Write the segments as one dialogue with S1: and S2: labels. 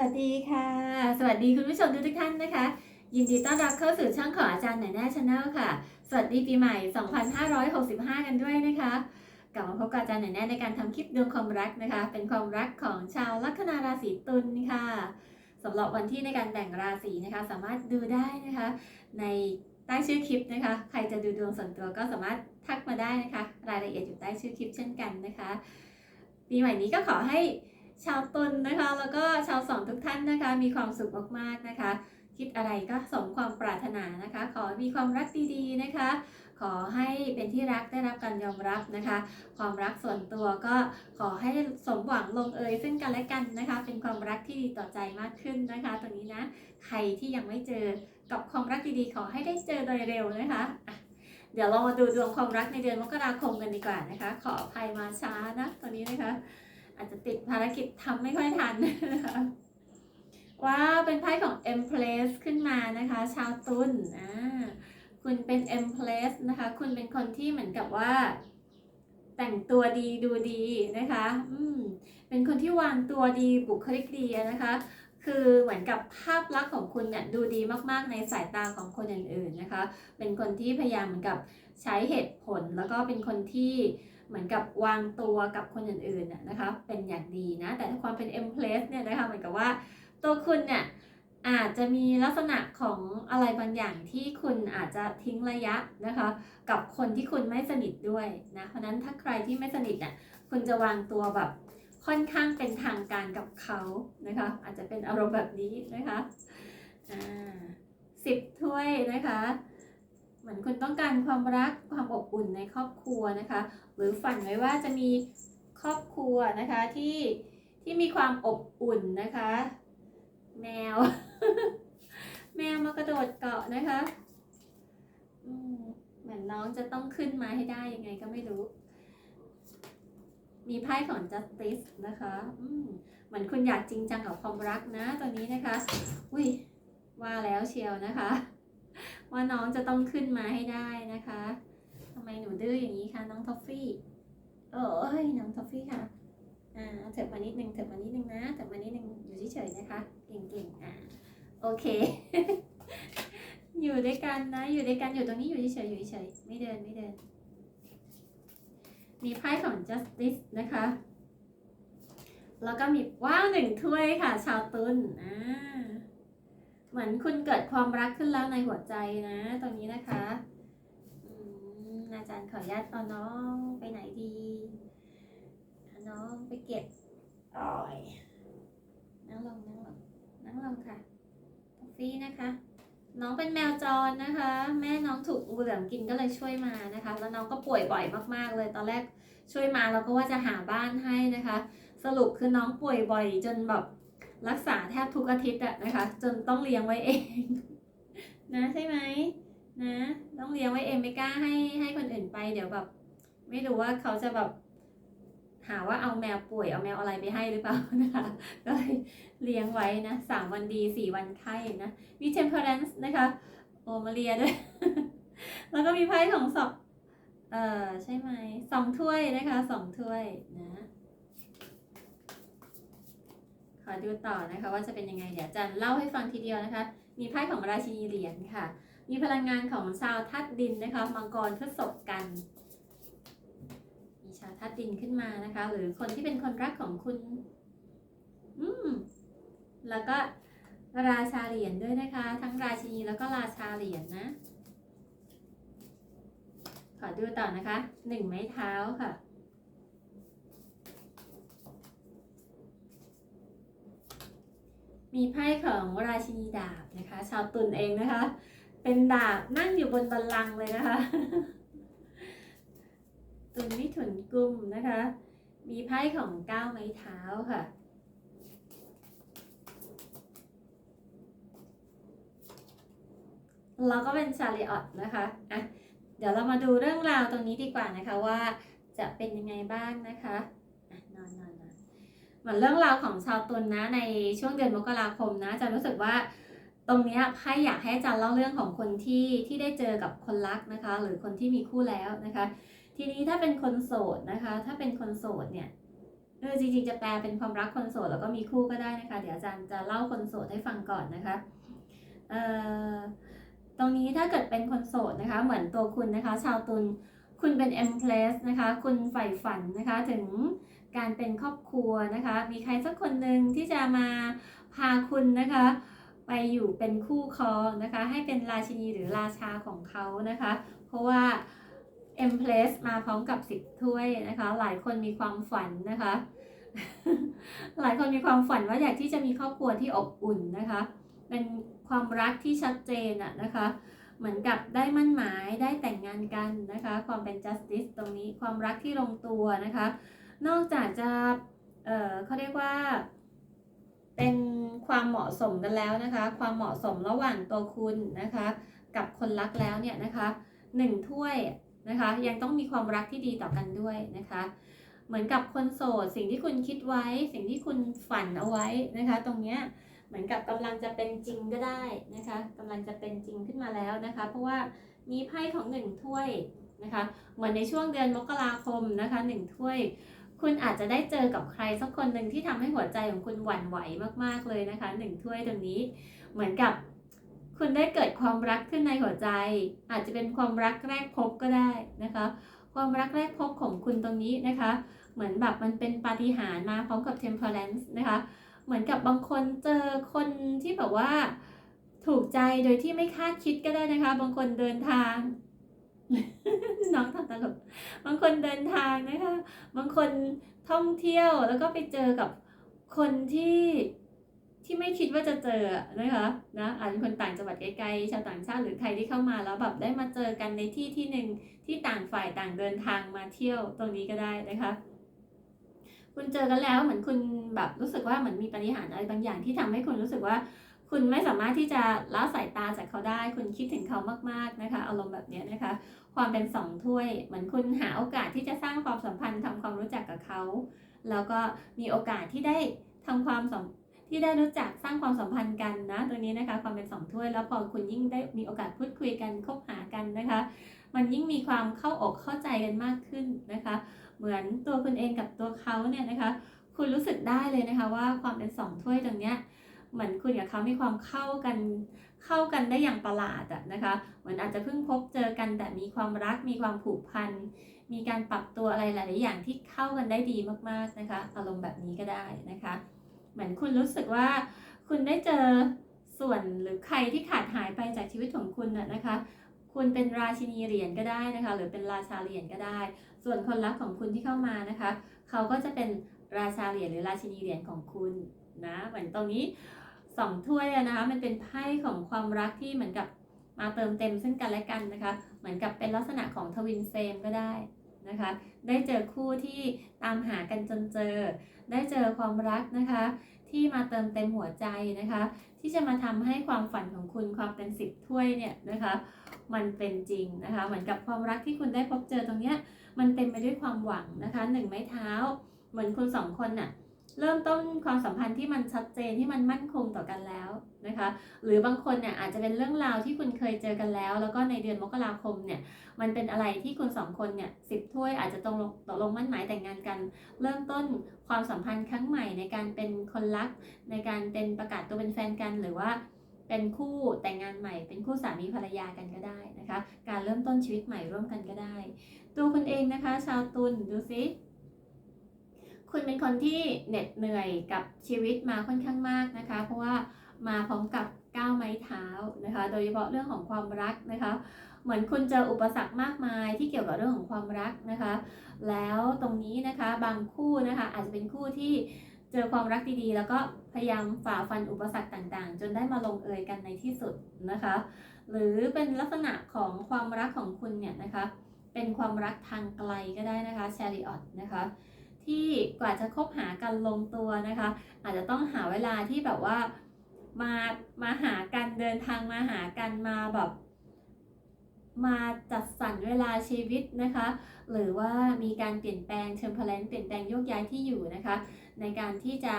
S1: วัสดีค่ะ สวัสดีคุณผู้ชมทุกท่านนะคะ ยินดีต้อนรับเข้าสู่ช่องของอาจารย์หน่อยแน่ชาแนลค่ะ สวัสดีปีใหม่ 2565 กันด้วยนะคะ กลับมาพบกับอาจารย์หน่อยแน่ในการทำคลิปดวงความรักนะคะ เป็นความรักของชาวลัคนาราศีตุลค่ะสำหรับวันที่ในการแบ่งราศีนะคะ สามารถดูได้นะคะ ในใต้ชื่อคลิปนะคะ ใครจะดูดวงส่วนตัวก็สามารถทักมาได้นะคะ รายละเอียดอยู่ใต้ชื่อคลิปเช่นกันนะคะ ปีใหม่นี้ก็ขอให้ ชาวตุลนะคะ แล้วก็ชาวสองทุกท่านนะคะ มีความสุขมากๆนะคะ คิดอะไรก็สมความปรารถนานะคะ ขอมีความรักดีๆนะคะ ขอให้เป็นที่รักได้รับการยอมรับนะคะ ความรักส่วนตัวก็ขอให้สมหวังลงเอยซึ่งกันและกันนะคะ เป็นความรักที่ดีต่อใจมากขึ้นนะคะตรงนี้นะใครที่ยังไม่เจอกับความรักดีๆขอให้ได้เจอโดยเร็วนะคะอะเดี๋ยวเรามาดูดวงความรักในเดือนมกราคมกันดีกว่านะคะ ขออภัยมาช้านะตอนนี้นะคะ อาจจะติดภารกิจทำไม่ค่อยทันนะคะว้าว เป็นไพ่ของ Empress ขึ้นมานะคะ ชาวตุลอ่าคุณเป็น Empress นะคะ คุณเป็นคนที่เหมือนกับว่า แต่งตัวดีดูดีนะคะ อืม เป็นคนที่วางตัวดีบุคลิกดีนะคะ คือเหมือนกับภาพลักษณ์ของคุณเนี่ยดูดีมากๆในสายตาของคนอื่นๆนะคะ เป็นคนที่พยายามเหมือนกับใช้เหตุผลแล้วก็เป็นคนที่เหมือนกับวางตัวกับคนอื่นๆน่ะนะคะเป็นอย่างดีนะ แต่ถ้าความเป็น M p l a c e เนี่ยนะคะเหมือนกับว่าตัวคุณเนี่ยอาจจะมีลักษณะของอะไรบางอย่างที่คุณอาจจะทิ้งระยะนะคะ กับคนที่คุณไม่สนิทด้วยนะเพราะนั้นถ้าใครที่ไม่สนิทเนี่ยคุณจะวางตัวแบบค่อนข้างเป็นทางการกับเขานะคะ อาจจะเป็นอารมณ์แบบนี้นะคะอ่าสิบถ้วยนะคะ มือนคุณต้องการความรักความอบอุ่นในครอบครัวนะคะ หรือฝันไว้ว่าจะมีครอบครัวนะคะที่ที่มีความอบอุ่นนะคะ แมว แมวมากระโดดเกาะนะคะเหมือนน้องจะต้องขึ้นมาให้ได้ยังไงก็ไม่รู้ มีไพ่ของ justice นะคะอืเหมือนคุณอยากจริงจังกับความรักนะตอนนี้นะคะ อุ้ยว่าแล้วเชียวนะคะ ว่าน้องจะต้องขึ้นมาให้ได้นะคะทำไมหนูดื้ออย่างนี้คะน้องทอฟฟี่เอ้ยน้องทอฟฟี่ค่ะอ่าเถิบมานิดนึงเถิบมานิดนึงนะเถิบมานิดนึงอยู่เฉยๆนะคะเก่งๆอ่าโอเค อยู่ด้วยกันนะ อยู่ด้วยกันอยู่ตรงนี้อยู่เฉยๆอยู่เฉยๆไม่เดินไม่เดิน มีไพ่ของ justice นะคะแล้วก็มีว้าวหนึ่งถ้วยค่ะ ชาวตุลอ่า เหมือนคุณเกิดความรักขึ้นแล้วในหัวใจนะ ตรงนี้นะคะอืมอาจารย์ขออนุญาตเอาน้องไปไหนดีเอาน้องไปเก็บอ๋อยนั่งลงนั่งลงนั่งลงค่ะทอฟฟี่นะคะ น้องเป็นแมวจรนะคะ แม่น้องถูกงูเหลือมกินก็เลยช่วยมานะคะ แล้วน้องก็ป่วยบ่อยมากๆเลย ตอนแรกช่วยมาเราก็ว่าจะหาบ้านให้นะคะ สรุปคือน้องป่วยบ่อยจนแบบ รักษาแทบทุกอาทิตย์อะนะคะ จนต้องเลี้ยงไว้เอง นะใช่ไหมนะ ต้องเลี้ยงไว้เองไม่กล้าให้ให้คนอื่นไปเดี๋ยวแบบ ไม่รู้ว่าเขาจะแบบหาว่าเอาแมวป่วยเอาแมวอะไรไปให้หรือเปล่านะคะก็เลยเลี้ยงไว้นะสามวันดีสี่วันไข้นะมี temperance นะคะโอมาเรียด้วย แล้วก็มีไพ่ของสองเออใช่ไหมสองถ้วยนะคะสองถ้วยนะ ข อดูต่อนะคะว่าจะเป็นยังไงเดี๋ยวอาจะเล่าให้ฟังทีเดียวนะคะ มีไพ่ของราชินีเหรียญค่ะ มีพลังงานของชาวธาตุดินนะคะมังกรพฤษภกัน มีชาวธาตุดินขึ้นมานะคะ หรือคนที่เป็นคนรักของคุณ อืมแล้วก็ราชาเหรียญด้วยนะคะ ทั้งราชินีแล้วก็ราชาเหรียญนะ ขอดูต่อนะคะหนึ่งไม้เท้าค่ะ มีไพ่ของราชินีดาบนะคะ ชาวตุลเองนะคะ เป็นดาบนั่งอยู่บนบัลลังก์เลยนะคะ ตุลมิถุนกุมนะคะ มีไพ่ของก้าวไม้เท้าค่ะแล้วก็เป็นชาลิออตนะคะอะเดี๋ยวเรามาดูเรื่องราวตรงนี้ดีกว่านะคะว่าจะเป็นยังไงบ้างนะคะอะนอนนอน มือนเรื่องราวของชาวตุลนะในช่วงเดือนมกราคมนะจะรู้สึกว่าตรงนี้ไพ่อยากให้อาจารย์เล่าเรื่องของคนที่ที่ได้เจอกับคนรักนะคะ หรือคนที่มีคู่แล้วนะคะ ทีนี้ถ้าเป็นคนโสดนะคะ ถ้าเป็นคนโสดเนี่ยเออจริงๆจะแปลเป็นความรักคนโสดแล้วก็มีคู่ก็ได้นะคะ เดี๋ยวอาจารย์จะเล่าคนโสดให้ฟังก่อนนะคะเอ่อตรงนี้ถ้าเกิดเป็นคนโสดนะคะ เหมือนตัวคุณนะคะ ชาวตุลคุณเป็น M place นะคะ คุณใฝ่ฝันนะคะถึง การเป็นครอบครัวนะคะ มีใครสักคนหนึ่งที่จะมาพาคุณนะคะ ไปอยู่เป็นคู่ครองนะคะ ให้เป็นราชินีหรือราชาของเขานะคะ เพราะว่า M place มาพร้อมกับ10ถ้วยนะคะ หลายคนมีความฝันนะคะ หลายคนมีความฝันว่าอยากที่จะมีครอบครัวที่อบอุ่นนะคะ เป็นความรักที่ชัดเจนอะนะคะ เหมือนกับได้มั่นหมายได้แต่งงานกันนะคะ ความเป็น justice ตรงนี้ความรักที่ลงตัวนะคะ นอกจากจะเเขาเรียกว่า เป็นความเหมาะสมกันแล้วนะคะ ความเหมาะสมระหว่างตัวคุณนะคะ กับคนรักแล้วเนี่ยนะคะหนึ่งถ้วยนะคะ ยังต้องมีความรักที่ดีต่อกันด้วยนะคะ เหมือนกับคนโสดสิ่งที่คุณคิดไว้ สิ่งที่คุณฝันเอาไว้นะคะ ตรงเนี้ยเหมือนกับกำลังจะเป็นจริงก็ได้นะคะกำลังจะเป็นจริงขึ้นมาแล้วนะคะ เพราะว่ามีไพ่ของหนึ่งถ้วยนะคะ เหมือนในช่วงเดือนมกราคมนะคะหนึ่งถ้วย คุณอาจจะได้เจอกับใครสักคนหนึ่งที่ทำให้หัวใจของคุณหวั่นไหวมากๆเลยนะคะหนึ่งถ้วยตรงนี้ เหมือนกับ คุณได้เกิดความรักขึ้นในหัวใจ อาจจะเป็นความรักแรกพบก็ได้นะคะ ความรักแรกพบของคุณตรงนี้นะคะ เหมือนแบบมันเป็นปาฏิหาริย์มาพร้อมกับ temperance นะคะ เหมือนกับบางคนเจอคนที่แบบว่า ถูกใจโดยที่ไม่คาดคิดก็ได้นะคะ บางคนเดินทาง น้องทำตลกบางคนเดินทางนะคะ บางคนท่องเที่ยวแล้วก็ไปเจอกับคนที่ที่ไม่คิดว่าจะเจอนะคะนะอาจจะเป็นคนต่างจังหวัดไกลๆชาวต่างชาติหรือใครที่เข้ามาแล้วแบบได้มาเจอกันในที่ที่หนึ่งที่ต่างฝ่ายต่างเดินทางมาเที่ยวตรงนี้ก็ได้นะคะคุณเจอกันแล้วเหมือนคุณแบบรู้สึกว่าเหมือนมีปาฏิหารย์อะไรบางอย่างที่ทำให้คุณรู้สึกว่า คุณไม่สามารถที่จะละสายตาจากเขาได้ คุณคิดถึงเขามากๆนะคะอารมณ์แบบนี้นะคะ ความเป็นสองถ้วย เหมือนคุณหาโอกาสที่จะสร้างความสัมพันธ์ทำความรู้จักกับเขา แล้วก็มีโอกาสที่ได้ทำความสัมที่ได้รู้จักสร้างความสัมพันธ์กันนะตรงนี้นะคะ ความเป็นสองถ้วยแล้วพอคุณยิ่งได้มีโอกาสพูดคุยกันคบหากันนะคะ มันยิ่งมีความเข้าอกเข้าใจกันมากขึ้นนะคะ เหมือนตัวคุณเองกับตัวเขาเนี่ยนะคะ คุณรู้สึกได้เลยนะคะว่าความเป็นสองถ้วยตรงเนี้ย เหมือนคุณกับเขามีความเข้ากันเข้ากันได้อย่างประหลาดอะนะคะเหมือนอาจจะเพิ่งพบเจอกันแต่มีความรักมีความผูกพันมีการปรับตัวอะไรหลายๆอย่างที่เข้ากันได้ดีมากๆนะคะอารมณ์แบบนี้ก็ได้นะคะ เหมือนคุณรู้สึกว่าคุณได้เจอส่วนหรือใครที่ขาดหายไปจากชีวิตของคุณน่ะนะคะ คุณเป็นราชินีเหรียญก็ได้นะคะ หรือเป็นราชาเหรียญก็ได้ ส่วนคนรักของคุณที่เข้ามานะคะ เขาก็จะเป็นราชาเหรียญหรือราชินีเหรียญของคุณนะเหมือนตรงนี้ สองถ้วยอะนะคะ มันเป็นไพ่ของความรักที่เหมือนกับมาเติมเต็มซึ่งกันและกันนะคะ เหมือนกับเป็นลักษณะของทวินเฟมก็ได้นะคะ ได้เจอคู่ที่ตามหากันจนเจอ ได้เจอความรักนะคะ ที่มาเติมเต็มหัวใจนะคะ ที่จะมาทำให้ความฝันของคุณความเป็นสิบถ้วยเนี่ยนะคะ มันเป็นจริงนะคะ เหมือนกับความรักที่คุณได้พบเจอตรงเนี้ย มันเต็มไปด้วยความหวังนะคะหนึ่งไม้เท้า เหมือนคุณสองคนน่ะ เริ่มต้นความสัมพันธ์ที่มันชัดเจนที่มันมั่นคงต่อกันแล้วนะคะ หรือบางคนเนี่ยอาจจะเป็นเรื่องราวที่คุณเคยเจอกันแล้ว แล้วก็ในเดือนมกราคมเนี่ยมันเป็นอะไรที่คุณสองคนเนี่ยสิบถ้วยอาจจะตกลงตกลงมั่นหมายแต่งงานกัน เริ่มต้นความสัมพันธ์ครั้งใหม่ในการเป็นคนรัก ในการเป็นประกาศตัวเป็นแฟนกันหรือว่าเป็นคู่แต่งงานใหม่ เป็นคู่สามีภรรยากันก็ได้นะคะ การเริ่มต้นชีวิตใหม่ร่วมกันก็ได้ ตัวคุณเองนะคะ ชาวตุลดูสิ คุณเป็นคนที่เหน็ดเหนื่อยกับชีวิตมาค่อนข้างมากนะคะ เพราะว่ามาพร้อมกับก้าวไม้เท้านะคะ โดยเฉพาะเรื่องของความรักนะคะ เหมือนคุณเจออุปสรรคมากมายที่เกี่ยวกับเรื่องของความรักนะคะ แล้วตรงนี้นะคะบางคู่นะคะอาจจะเป็นคู่ที่เจอความรักดีๆ แล้วก็พยายามฝ่าฟันอุปสรรคต่างๆ จนได้มาลงเอยกันในที่สุดนะคะ หรือเป็นลักษณะของความรักของคุณเนี่ยนะคะ เป็นความรักทางไกลก็ได้นะคะ c h a r i o t นะคะ ที่กว่าจะคบหากันลงตัวนะคะ อาจจะต้องหาเวลาที่แบบว่ามามาหากันเดินทางมาหากันมาแบบมาจัดสรรเวลาชีวิตนะคะ หรือว่ามีการเปลี่ยนแปลงเชิงพลันเปลี่ยนแปลงโยกย้ายที่อยู่นะคะ ในการที่จะ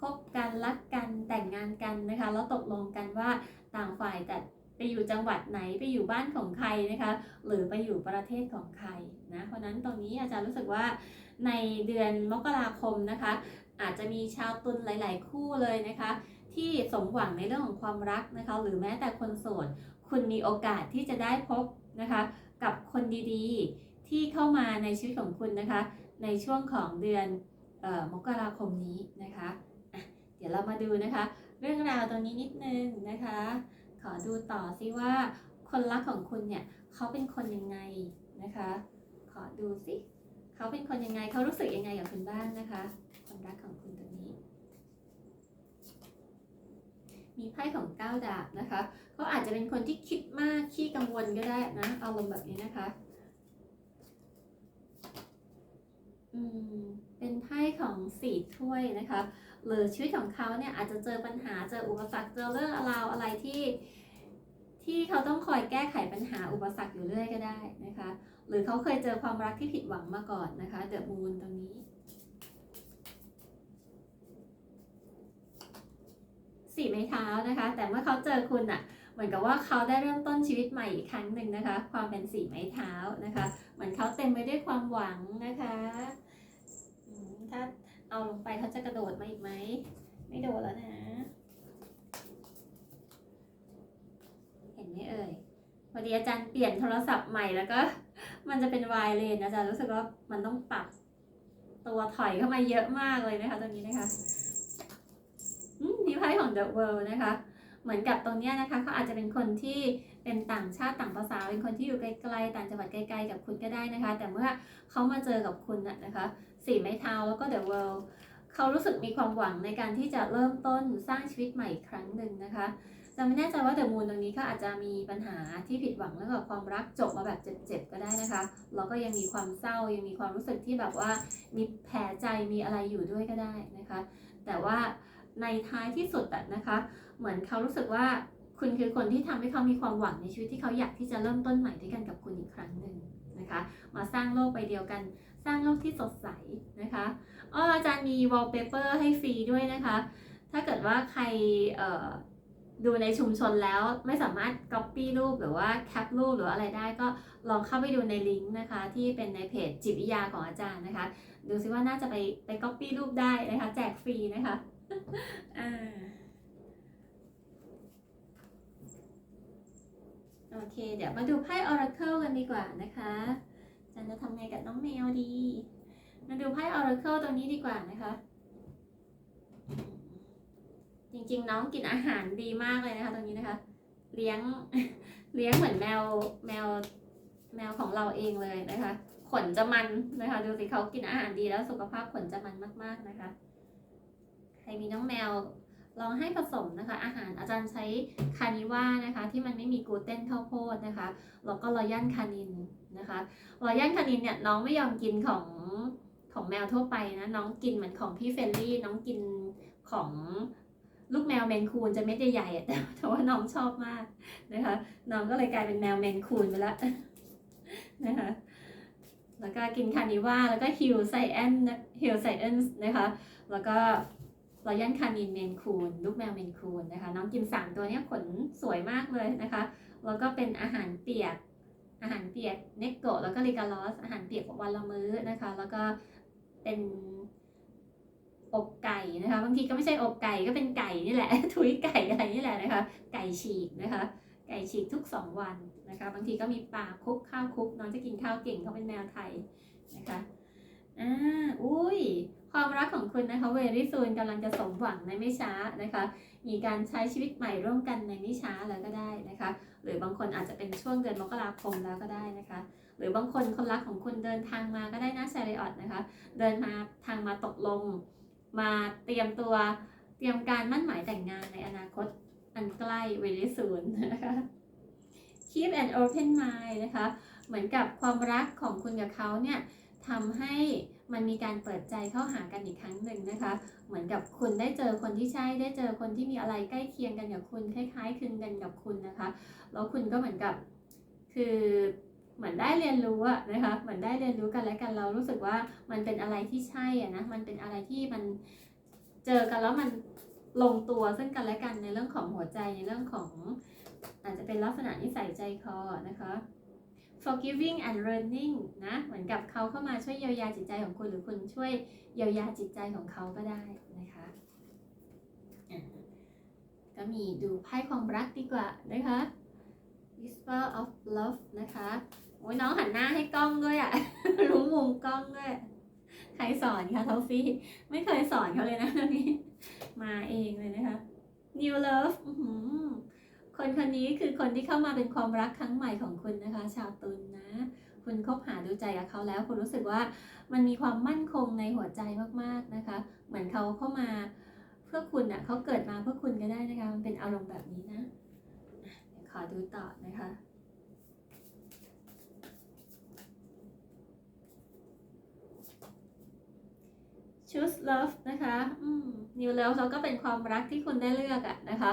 S1: คบกันรักกันแต่งงานกันนะคะ แล้วตกลงกันว่าต่างฝ่ายแต่ไปอยู่จังหวัดไหนไปอยู่บ้านของใครนะคะ หรือไปอยู่ประเทศของใครนะเพราะนั้นตรงนี้อาจารย์รู้สึกว่า ในเดือนมกราคมนะคะ อาจจะมีชาวตุลหลาย ๆ คู่เลยนะคะ ที่สมหวังในเรื่องของความรักนะคะ หรือแม้แต่คนโสด คุณมีโอกาสที่จะได้พบนะคะ กับคนดีๆที่เข้ามาในชีวิตของคุณนะคะ ในช่วงของเดือนออมกราคมนี้นะคะะเดี๋ยวเรามาดูนะคะ เรื่องราวตรงนี้นิดนึงนะคะ ขอดูต่อซิว่าคนรักของคุณเนี่ยเขาเป็นคนยังไงนะคะ ขอดูสิ เขาเป็นคนยังไงเขารู้สึกยังไงกับคุณบ้างนะคะคนรักของคุณตรงนี้ มีไพ่ของเก้าดาบนะคะเขาอาจจะเป็นคนที่คิดมากขี้กังวลก็ได้นะอารมณ์แบบนี้นะคะอืมเป็นไพ่ของสี่ถ้วยนะคะหรือชีวิตของเขาเนี่ยอาจจะเจอปัญหาเจออุปสรรคเจอเรื่องราวอะไรที่ ที่เขาต้องคอยแก้ไขปัญหาอุปสรรคอยู่เรื่อยก็ได้นะคะ หรือเขาเคยเจอความรักที่ผิดหวังมาก่อนนะคะเดอะมูนตรงนี้ สี่ไม้เท้านะคะ แต่เมื่อเขาเจอคุณอะเหมือนกับว่าเขาได้เริ่มต้นชีวิตใหม่อีกครั้งหนึ่งนะคะ ความเป็นสี่ไม้เท้านะคะ เหมือนเขาเต็มไปด้วยความหวังนะคะถ้าเอาลงไปเขาจะกระโดดมาอีกไหม ไม่โดดแล้วนะ เห็นไหมเอ่ยพอดีอาจารย์เปลี่ยนโทรศัพท์ใหม่แล้วก็ มันจะเป็นวายเลนอาจารย์รู้สึกว่ามันต้องปรับตัวถอยเข้ามาเยอะมากเลยนะคะตรงนี้นะคะอืมมีไพ่ของ The World นะคะ เหมือนกับตรงเนี้ยนะคะเขาอาจจะเป็นคนที่เป็นต่างชาติต่างภาษา เป็นคนที่อยู่ไกลๆต่างจังหวัดไกลๆกับคุณก็ได้นะคะ แต่เมื่อเขามาเจอกับคุณน่ะนะคะสี่ไม้เท้าแล้วก็ The World เขารู้สึกมีความหวังในการที่จะเริ่มต้นสร้างชีวิตใหม่อีกครั้งหนึ่งนะคะ จะไม่แน่ใจว่าเดอะมูนตรงนี้ก็อาจจะมีปัญหาที่ผิดหวังเรื่องกับความรักจบมาแบบเจ็บๆก็ได้นะคะแล้วก็ยังมีความเศร้ายังมีความรู้สึกที่แบบว่ามีแผลใจมีอะไรอยู่ด้วยก็ได้นะคะ แต่ว่าในท้ายที่สุดนะคะ เหมือนเขารู้สึกว่าคุณคือคนที่ทำให้เขามีความหวังในชีวิตที่เขาอยากที่จะเริ่มต้นใหม่ด้วยกันกับคุณอีกครั้งหนึ่งนะคะ มาสร้างโลกใบเดียวกัน สร้างโลกที่สดใสนะคะอ๋ออาจารย์มี wallpaper ให้ฟรีด้วยนะคะ ถ้าเกิดว่าใครเอ่อ ดูในชุมชนแล้วไม่สามารถ copy รูปหรือว่าแคปรูปหรืออะไรได้ก็ลองเข้าไปดูในลิงก์นะคะ ที่เป็นในเพจจิตวิทยาของอาจารย์นะคะ ดูซิว่าน่าจะไปไป copy รูปได้นะคะ แจกฟรีนะคะโอเค เดี๋ยวมาดูไพ่ Oracle กันดีกว่านะคะอาจารย์จะทำไงกับน้องแมวดี มาดูไพ่ Oracle ตรงนี้ดีกว่านะคะ จริงๆ น้องกินอาหารดีมากเลยนะคะตรงนี้นะคะ เลี้ยงเลี้ยงเหมือนแมวแมวแมวของเราเองเลยนะคะ ขนจะมันนะคะดูสิเขากินอาหารดีแล้วสุขภาพขนจะมันมาก ๆนะคะใครมีน้องแมวลองให้ผสมนะคะ อาหารอาจารย์ใช้คานิว่านะคะ ที่มันไม่มีกลูเตนข้าวโพดนะคะแล้วก็รอยันคานินนะคะรอยันคานินเนี่ยน้องไม่ยอมกินของของแมวทั่วไปนะน้องกินเหมือนของพี่เฟรนลี่น้องกินของ ลูกแมวเมนคูนจะเม็ดใหญ่ๆแต่แต่ว่าน้องชอบมากนะคะ น้องก็เลยกลายเป็นแมวเมนคูนไปแล้วนะคะแล้วก็กินคานิว่าแล้วก็ฮิลไซแอนฮิลไซเอนนะคะ แล้วก็รอยันคานินเมนคูนลูกแมวเมนคูนนะคะ น้องกิน3ตัวนี้ขนสวยมากเลยนะคะ แล้วก็เป็นอาหารเปียก อาหารเปียกเนกโกะแล้วก็ลิกาลอสอาหารเปียกวันละมื้อนะคะ แล้วก็เป็น อกไก่นะคะบางทีก็ไม่ใช่อกไก่ก็เป็นไก่นี่แหละทุยไก่อะไรนี่แหละนะคะ ไก่ฉีกนะคะ ไก่ฉีกทุก 2 วันนะคะ บางทีก็มีปลาคลุกข้าวคลุกน้องจะกินข้าวเก่งเขาเป็นแมวไทยนะคะอ่าอุ้ยความรักของคุณนะคะเวรี่ซูนกำลังจะสมหวังในไม่ช้านะคะ มีการใช้ชีวิตใหม่ร่วมกันในไม่ช้าแล้วก็ได้นะคะ หรือบางคนอาจจะเป็นช่วงเดือนมกราคมแล้วก็ได้นะคะ หรือบางคนคนรักของคุณเดินทางมาก็ได้นะชาริออตนะคะ เดินมาทางมาตกลง มาเตรียมตัวเตรียมการมั่นหมายแต่งงานในอนาคตอันใกล้ very soon นะคะ keep an open mind นะคะ เหมือนกับความรักของคุณกับเขาเนี่ยทำให้มันมีการเปิดใจเข้าหากันอีกครั้งหนึ่งนะคะ เหมือนกับคุณได้เจอคนที่ใช่ ได้เจอคนที่มีอะไรใกล้เคียงกันกับคุณ คล้ายๆคลึงกันกับคุณนะคะ แล้วคุณก็เหมือนกับคือ เหมือนได้เรียนรู้อะนะคะเหมือนได้เรียนรู้กันและกันเรารู้สึกว่ามันเป็นอะไรที่ใช่อะนะมันเป็นอะไรที่มันเจอกันแล้วมันลงตัวซึ่งกันและกันในเรื่องของหัวใจในเรื่องของ อาจจะเป็นลักษณะนิสัยใจคอนะคะ forgiving and learning นะเหมือนกับเขาเข้ามาช่วยเยียวยาจิตใจของคุณหรือคุณช่วยเยียวยาจิตใจของเขาก็ได้นะคะอะก็มีดูไพ่ความรักดีกว่านะคะ whisper of love นะคะ โอ้ยน้องหันหน้าให้กล้องด้วยอะ่ะ รู้มุมกล้องด้วย ใครสอนคะทอฟฟี่ ไม่เคยสอนเขาเลยนะตอนนี้ มาเองเลยนะคะ new love คนคนนี้คือคนที่เข้ามาเป็นความรักครั้งใหม่ของคุณนะคะ ชาวตุลนนะ คุณคบหาดูใจกับเขาแล้ว คุณรู้สึกว่ามันมีความมั่นคงในหัวใจมากๆนะคะ เหมือนเขาเข้ามาเพื่อคุณอะเขาเกิดมาเพื่อคุณก็ได้นะคะ มันเป็นอารมณ์แบบนี้นะขอดูต่อนะคะ choose love นะคะอืม new love เราก็เป็นความรักที่คุณได้เลือกอะนะคะ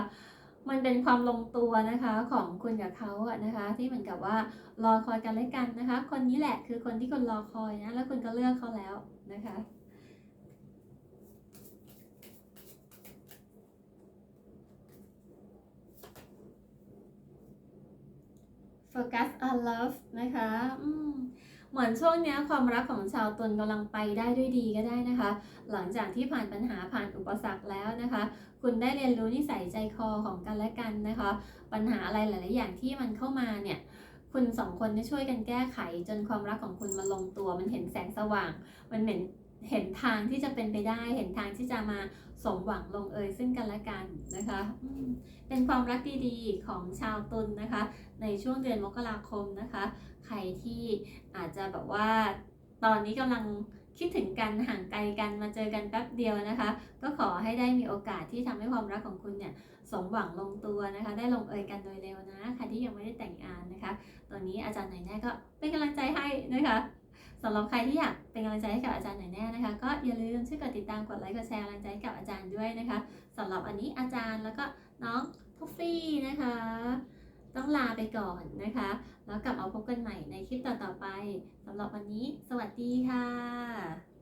S1: มันเป็นความลงตัวนะคะของคุณกับเขาอะนะคะ ที่เหมือนกับว่ารอคอยกันและกันนะคะ คนนี้แหละคือคนที่คุณรอคอยนะแล้วคุณก็เลือกเขาแล้วนะคะ focus on love นะคะ อืม เหมือนช่วงนี้ความรักของชาวตุลกำลังไปได้ด้วยดีก็ได้นะคะ หลังจากที่ผ่านปัญหาผ่านอุปสรรคแล้วนะคะ คุณได้เรียนรู้นิสัยใจคอของกันและกันนะคะ ปัญหาอะไรหลาย ๆ อย่างที่มันเข้ามาเนี่ยคุณสองคนได้ช่วยกันแก้ไข จนความรักของคุณมันลงตัว มันเห็นแสงสว่าง มันเห็นเห็นทางที่จะเป็นไปได้ เห็นทางที่จะมาสมหวังลงเอยซึ่งกันและกันนะคะ เป็นความรักดีๆของชาวตุลนะคะ ในช่วงเดือนมกราคมนะคะ ใครที่อาจจะแบบว่าตอนนี้กำลังคิดถึงกันห่างไกลกันมาเจอกันแป๊บเดียวนะคะ ก็ขอให้ได้มีโอกาสที่ทำให้ความรักของคุณเนี่ยสมหวังลงตัวนะคะ ได้ลงเอยกันโดยเร็วนะใครที่ยังไม่ได้แต่งงานนะคะตอนนี้อาจารย์ไหนแน่ก็เป็นกำลังใจให้นะคะสำหรับใครที่อยากเป็นกำลังใจให้กับอาจารย์ไหนแน่นะคะ ก็อย่าลืมช่วยกดติดตามกดไลค์กดแชร์กำลังใจให้กับอาจารย์ด้วยนะคะสำหรับอันนี้อาจารย์แล้วก็น้องท็อฟฟี่นะคะ ต้องลาไปก่อนนะคะ แล้วกลับมาพบกันใหม่ในคลิปต่อๆไปสำหรับวันนี้ สวัสดีค่ะ